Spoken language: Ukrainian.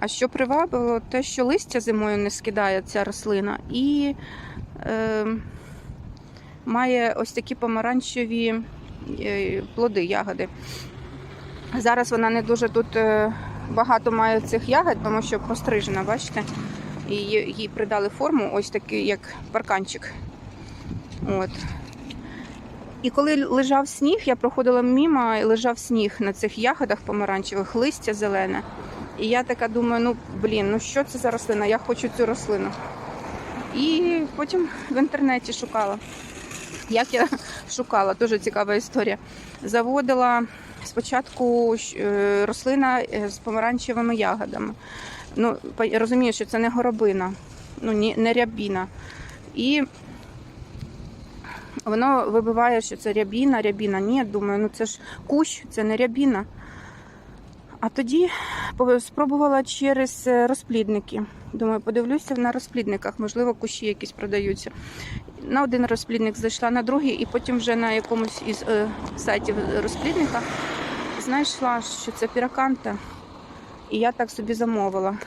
А що привабило, те, що листя зимою не скидає ця рослина, і е, має ось такі помаранчеві е, плоди, ягоди. Зараз вона не дуже тут е, багато має цих ягод, тому що пострижена, бачите? І їй придали форму, ось такий, як парканчик. От. І коли лежав сніг, я проходила мимо, і лежав сніг на цих ягодах помаранчевих, листя зелене. І я така думаю, ну блін, ну що це за рослина? Я хочу цю рослину. І потім в інтернеті шукала. Як я шукала, дуже цікава історія. Заводила спочатку е, рослина е, з помаранчевими ягодами. Ну, розумію, що це не горобина, ну, не рябіна. І воно вибиває, що це рябіна, рябіна. Ні, думаю, ну це ж кущ, це не рябіна. А тоді спробувала через е, розплідники. Думаю, подивлюся на розплідниках, можливо, кущі якісь продаються. На один розплідник зайшла, на другий, і потім вже на якомусь із е, сайтів розплідника знайшла, що це піраканта. І я так собі замовила.